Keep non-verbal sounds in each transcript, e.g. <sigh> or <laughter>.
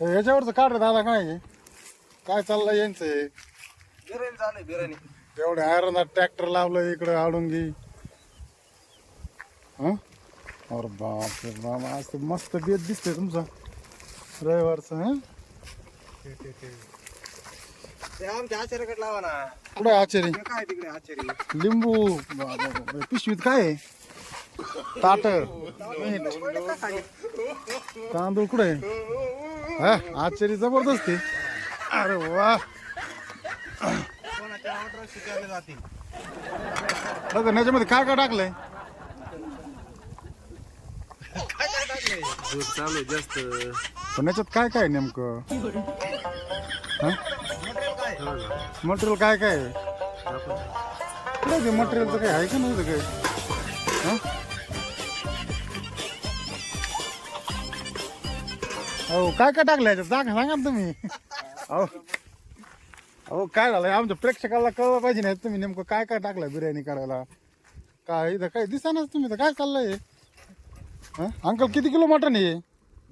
हे याच्यावरचं काढ रे दादा काय आहे? काय चाललंय यांचं हे? बिर्याणी चालू बिर्याणी. एवढे आयरन ट्रॅक्टर लावलं इकडे आडूंगी हं? अरे बाप रे बाप आज तर मस्त बेत दिसतंय तुमचा. रविवारचं हं? ते आमच्या आचार्याकडे लावा ना. कुठे आचारी? ते काय तिकडे आचार्य लिंबू. पिशवीत काय आहे? ताट तांदूळ कुठे हा आचारी जबरदस्त. अरे वा. याच्यामध्ये काय काय टाकलंय काय काय टाकलंय? दूध चालू जास्त. पण याच्यात काय काय नेमकं? हा? मटेरियल काय काय मटेरियलचं काय आहे का नव्हतं काय? अहो काय काय टाकलं याच्यात? सांगा सांगा ना तुम्ही. अहो अहो काय झालंय? आमच्या प्रेक्षकाला कळलं पाहिजे नाही. तुम्ही नेमकं काय काय टाकलंय बिर्याणी करायला? काय इथं काय दिसानाच तुम्ही तर काय चाललंय हा? अंकल किती किलो मटण आहे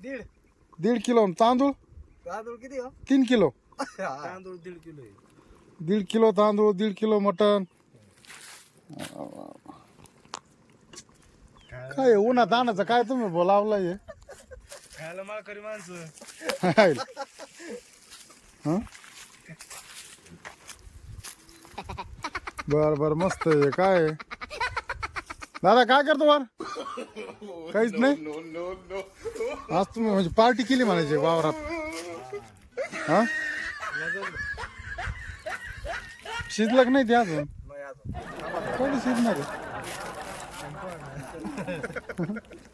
दीड. दीड किलो. तांदूळ? तांदूळ किती हो? तीन किलो. तांदूळ दीड किलो आहे. दीड किलो तांदूळ दीड किलो मटण. काय आहे, उन्हात आणायचं काय तुम्ही? बोलावलंय हे? खायला माळकरी माणसं? <laughs> बर बर मस्त आहे. काय आहे? दादा काय करतो वर? काहीच नाही? आज तुम्ही म्हणजे पार्टी केली म्हणायची वावरात. हा? शिजलं का नाही ते अजून. कधी शिजणार आहे? <laughs>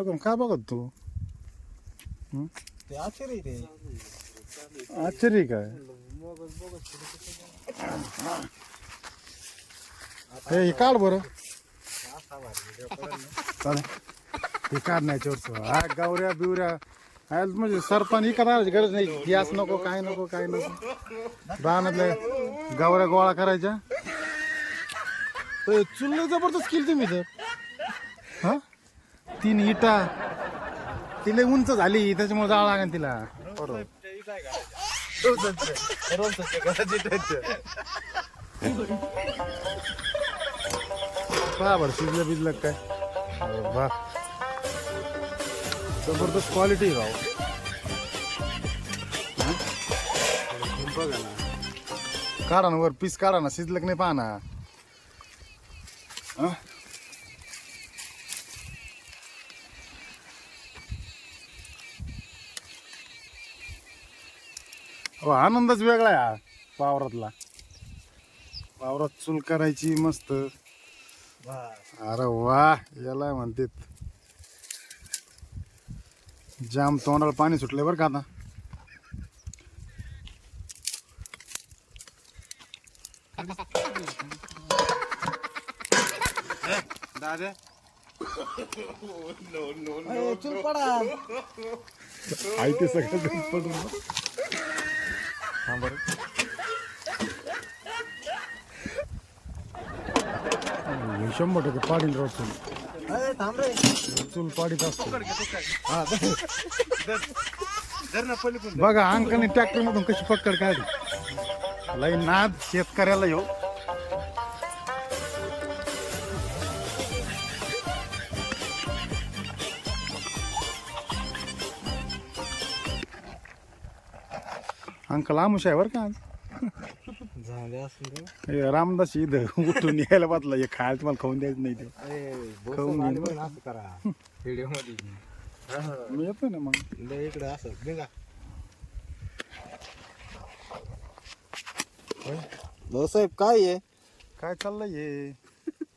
अगं काय बघत तू ते आश्चर्य ते आश्चर्य काय हे हे काढ बरं चालेल हे काढ नाही चोरचं हा गावऱ्या बिवऱ्या हा म्हणजे सरपण ही करायची गरज नाही गॅस नको काय नको काय नको रानातल्या गावऱ्या गोळा करायच्या तर चुल्ल जबरदस्त केली तुम्ही तर हा तीन इटा. तिला उंच झाली त्याच्यामुळे जाळ लागेल तिला. बरोबर पहा बरं शिजलं बिजलं काय? वा. जबरदस्त क्वालिटी राव बघा ना काढा ना वर पीस काढा ना शिजलं की नाही पहा ना हं? अहो, आनंदच वेगळा आहे हा वावरातला. वावरात चूल करायची मस्त. अरे वा याला म्हणतात जाम तोंडाला पाणी सुटले बरं का आता. दादा. चूल पडा. आई ते सगळं पडून. हा बरं शंभर टक्के पाडील राव चूल थांब रे. चूल पाडीत असतो. हा बघा अंकलने ट्रॅक्टर मधून कशी पक्कड काढली. लई नाद शेतकऱ्याला येऊ अंकल आमुष आहे बरं का आज? झाले असं हे रामदास इथं उठून यायला बातला हे खायला तुम्हाला खाऊन द्यायचं नाही ते खाऊन बोल घेईन. असं करा. व्हिडिओमध्ये मी येतो ना मग. असं. निघा. भाऊसाहेब काय आहे? काय चाललंय हे?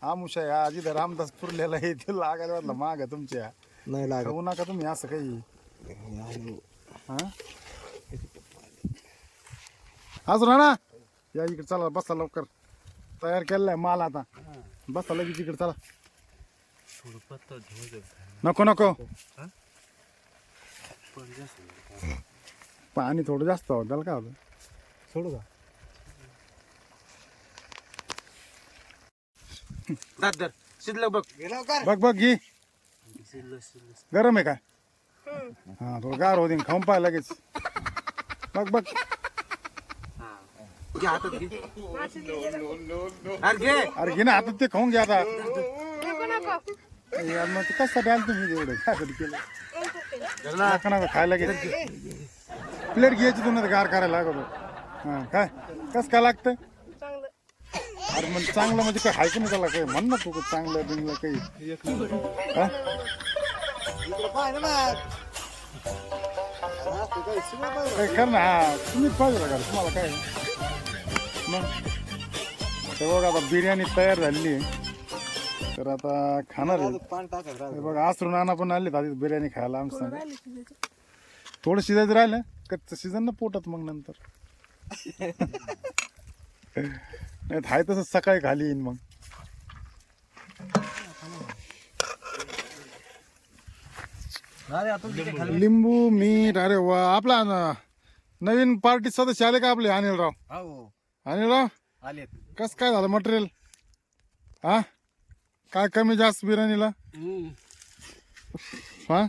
आमुष आहे आज. इथं रामदास पुरलेला आहे. ते लागायला वाटलं माग तुमच्या. नाही लागत. खाऊ नका तुम्ही असं काही. हा? अजून राणा या इकडे चला बसा लवकर. तयार केलाय माल आता. बसा लगेच इकडे चला. नको नको. पाणी थोडं जास्त होतं त्याला काय होतं? सोडू का? दादर शिजलं बघ. बघ बघ घे. गरम आहे काय? हा थोडं गार होते खाऊन पाय लगेच. बघ बघ. घे हातात घे. अरे घे. अरे घे ना हातात ते खाऊन घ्या आता. यार मग ते कशासाठी आलं तुम्ही एवढं? काय केलं. नका नका खायला घे. प्लेट घ्यायची तुम्ही गार करायला लागतो. हा काय? कस काय लागतं अरे मग चांगलं म्हणजे काय हाय की नाही त्याला काही? म्हण ना तू चांगलं बिंगलं काही. हा? काय कर ना हा तुम्हीच पाहिजे का? तुम्हाला काय? मग ते बघ आता बिर्याणी तयार झालेली आहे. तर आता खाणार आहे. बघा आसरून आणा पण आले आधी बिर्याणी खायला आमचं थोडं शिजायचं राहिलं कच्चं शिजन ना पोटात मग नंतर. नाही हाय तसं सकाळी खाली येईन मग. लिंबू मीठ अरे वा आपला नवीन पार्टी सदस्य आले का आपले अनिलराव? हो. हो अनिलराव आलेत. कस काय झालं मटेरियल हा? काय कमी जास्त बिर्याणीला? हा?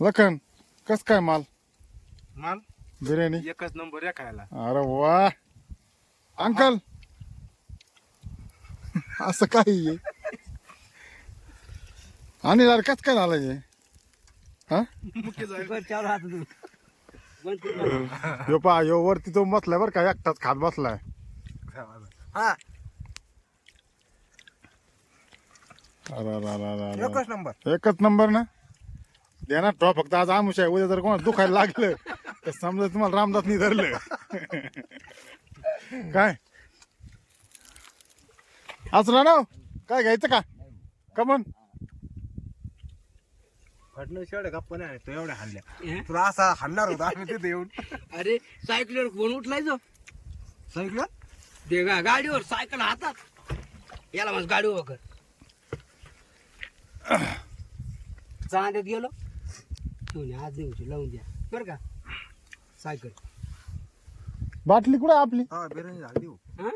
लखन कस काय माल? माल? बिर्याणी? एकच नंबर या खायला. अरे वा. अंकल. असं काही आणि अरे कस काय झालं हे? हा? <laughs> ह्यो पा ह्यो वरती तो बसलाय बरं का एकटाच खात बसलाय. हा. अरे अरे अरे अरे अरे. एकच नंबर. एकच नंबर ना? देणार तो फक्त आज आमुष आहे उद्या जर कोणा दुखायला लागलं तर समजा तुम्हाला रामदासनी धरलं काय? असला ना काय घ्यायचं का? कमन? फटणं शेवड्या गप्पा नाही तो एवढ्या हल्ल्या तुला असा हल्णार होता आम्ही तिथे येऊन. अरे सायकलीवर कोण उठलायचं सांगितलं ते गा गाडीवर सायकल हातात. याला माझ गाडीवर कर. चांद्यात गेलो. घेऊन ये, आज देऊची लावून द्या. बरं का? सायकल. बाटली कुठे आपली? हा बिर्याणी झाली हो. हा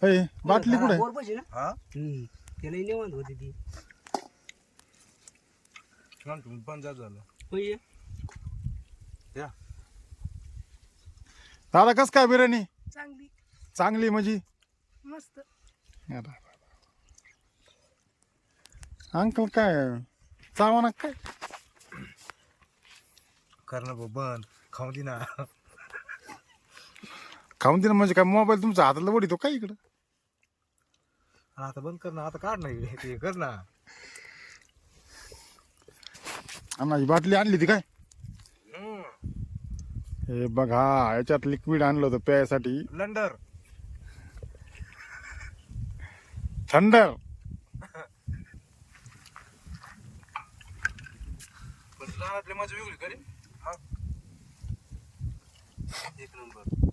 तो हे, बाटली कुठे वर बशी ना? हा? हम्म. त्याला निवांत होती ती. तुम्ही झालं. या. दादा कस काय बिर्याणी? चांगली. चांगली म्हणजे? मस्त. अंकल काय चावना काय? करणं भाऊ बंद खाऊ दे ना. खाऊन दिलं म्हणजे काय मोबाईल तुमच्या हातातला वडी तो काय इकडं? आता बंद कर ना आता काढ ना इकडे. ते कर ना. ही बाटली आणली ती काय? हे बघा याच्यात लिक्विड आणलं होतं प्यायसाठी. लंडर थंडर मजा वेगळी करे हा. एक नंबर.